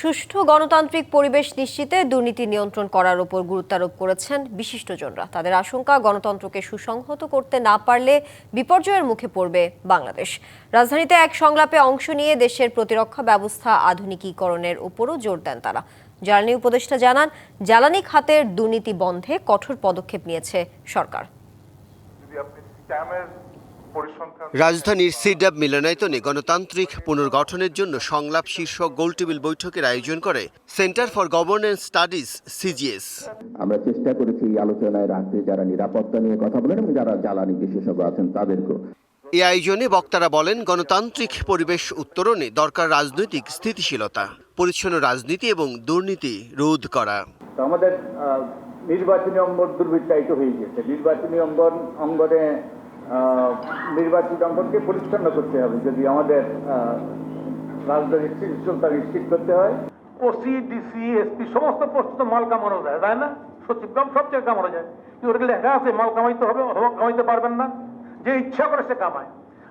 সুষ্ঠু গণতান্ত্রিক পরিবেশ নিশ্চিতে দুর্নীতি নিয়ন্ত্রণ করার উপর গুরুত্বারোপ করেছেন বিশিষ্টজনরা। তাদের আশঙ্কা, গণতন্ত্রকে সুসংহত করতে না পারলে বিপর্যয়ের মুখে পড়বে বাংলাদেশ। রাজধানীতে এক সংলাপে অংশ নিয়ে দেশের প্রতিরক্ষা ব্যবস্থা আধুনিকীকরণের উপরও জোর দেন তারা। জ্বালানি উপদেষ্টা জানান, জ্বালানি খাতের দুর্নীতি বন্ধে কঠোর পদক্ষেপ নিয়েছে সরকার। রাজধানীর সিডাব মিলনায়তনে গণতান্ত্রিক পুনর্গঠনের জন্য সংলাপ শীর্ষক গোলটেবিল বৈঠকের আয়োজন করে centre for governance studies CGS. আমরা চেষ্টা করেছি এই আলোচনায় রাখতে যারা নিরাপত্তা নিয়ে কথা বলেন এবং যারা জ্বালানি বিশেষজ্ঞ আছেন তাদেরকেও। এই আয়োজনে বক্তারা বলেন গণতান্ত্রিক পরিবেশ উত্তরণে দরকার রাজনৈতিক স্থিতিশীলতা পরিচ্ছন্ন রাজনীতি এবং দুর্নীতি রোধ করা। আমাদের নির্বাচনী অঙ্গন দুর্বৃত্তায়িত হয়ে গেছে। নির্বাচনী অঙ্গন অঙ্গনে আহ, নির্বাচনী অঙ্গনকে পরিচ্ছন্ন করতে হবে যদি আমাদের রাজনৈতিক স্থিতিশীলতা নিশ্চিত করতে হয়। ওসি ডিসি এসপি সমস্ত পোস্ট তো মাল কামানো যায় তাই না? সচিব কাম সব জায়গায় কামানো যায়। কিন্তু ওটা লেখা আছে মাল কামাইতে হবে অথবা কামাইতে পারবেন না। যে ইচ্ছা করে সে কামায়।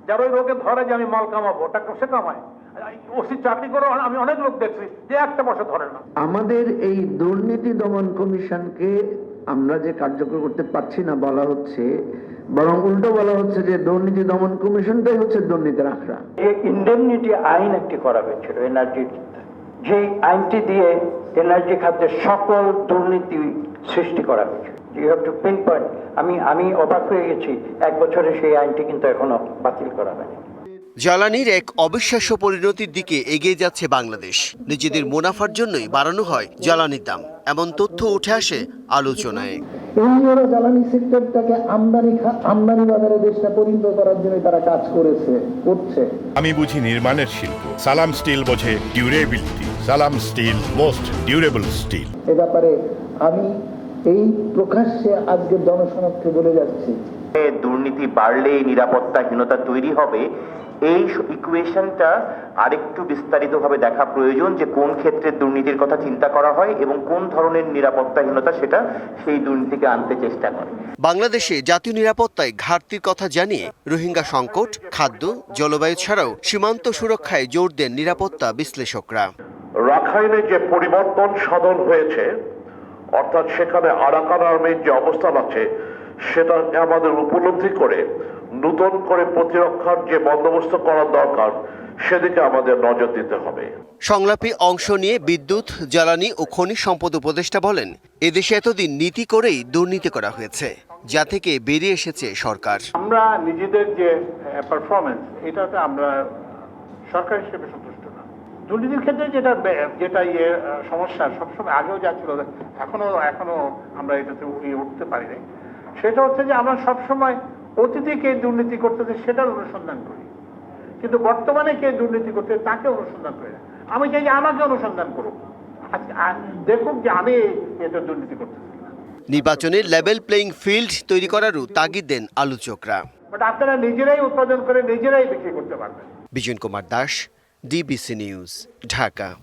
যার ওই রোগে ধরে যে আমি মাল কামাবো টাকা সে কামায়। ওসি চাকরি করে আমি অনেক লোক দেখছি যে একটা পয়সা ধরে না। আমাদের এই দুর্নীতি দমন কমিশনকে আমরা যে কার্যকর করতে পারছি না বলা হচ্ছে, বরং উল্টো বলা হচ্ছে যে দুর্নীতি দমন কমিশনটাই হচ্ছে দুর্নীতির আখড়া। ইন্ডেমনিটি আইন একটি করা হয়েছিল এনার্জির যে আইনটি দিয়ে এনার্জি খাতের সকল দুর্নীতি সৃষ্টি করা হয়েছে। টু পিন পয়েন্ট আমি আমি অবাক হয়ে গেছি, এক বছরে সেই আইনটি কিন্তু এখনও বাতিল করা হয়নি। জ্বালানির এক অবিশ্বাস্য পরিণতির দিকে এগিয়ে যাচ্ছে বাংলাদেশ। নিজেদের মুনাফার জন্যই বাড়ানো হয় জ্বালানির দাম এমন তথ্য উঠে আসে আলোচনায়। এই জ্বালানি সেক্টরটাকে আমদানি খা- আমদানি বাজারে দেশটা পরিণত করার জন্য তারা কাজ করেছে করছে। আমি বুঝি নির্মাণের শিল্প। সালাম স্টিল বোঝে durability. Salam steel most durable steel. এ ব্যাপারে আমি এই প্রকাশ্যে আজকের জনসমক্ষে বলে যাচ্ছি। দুর্নীতি বাড়লেই নিরাপত্তাহীনতা তৈরি হবে এই ইকুয়েশনটা আরেকটু বিস্তারিতভাবে দেখা প্রয়োজন যে কোন ক্ষেত্রে দুর্নীতির কথা চিন্তা করা হয় এবং কোন ধরনের নিরাপত্তাহীনতা সেটা সেই দুর্নীতিকে আনতে চেষ্টা করে। বাংলাদেশে জাতীয় নিরাপত্তায় ঘাটতির কথা জানিয়ে রোহিঙ্গা সংকট খাদ্য জলবায়ু ছাড়াও সীমান্ত সুরক্ষায় জোর দেন নিরাপত্তা বিশ্লেষকরা। রাখাইনে যে পরিবর্তন সাধন হয়েছে অর্থাৎ সেখানে আরাকান আর্মির যে অবস্থান আছে সেটা আমাদের উপলব্ধি করে নতুন করে প্রতিরক্ষার যে বন্দোবস্ত করার দরকার সেদিকে আমাদের নজর দিতে হবে। সংলাপে অংশ নিয়ে বিদ্যুৎ জ্বালানি ও খনিজ সম্পদ উপদেষ্টা বলেন এদেশে এতদিন নীতি করেই দুর্নীতি করা হয়েছে যা থেকে বেরিয়ে এসেছে সরকার। আমরা নিজেদের যে পারফরমেন্স এটাতে আমরা সরকার হিসেবে সন্তুষ্ট না। দুর্নীতির ক্ষেত্রে যেটা যেটা ইয়ে সমস্যা সবসময় আগেও যা ছিল এখনও এখনও আমরা এটাতে উঠিয়ে উঠতে পারিনি। সেটা হচ্ছে যে আমরা সবসময় অতীতে কে দুর্নীতি করতেছে সেটার অনুসন্ধান করি। কিন্তু বর্তমানে কে দুর্নীতি করতে তাকে অনুসন্ধান করি না। আমি চাই যে আমাকে অনুসন্ধান করুক। আজ- আ- দেখুক যে আমি এটা দুর্নীতি করতেছি। না নির্বাচনে লেভেল প্লেইং ফিল্ড তৈরি করারও তাগিদ দেন আলোচকরা। বাট আপনারা নিজেরাই উৎপাদন করে নিজেরাই বিক্রি করতে পারবেন। Bijon Kumar Das DBC news Dhaka.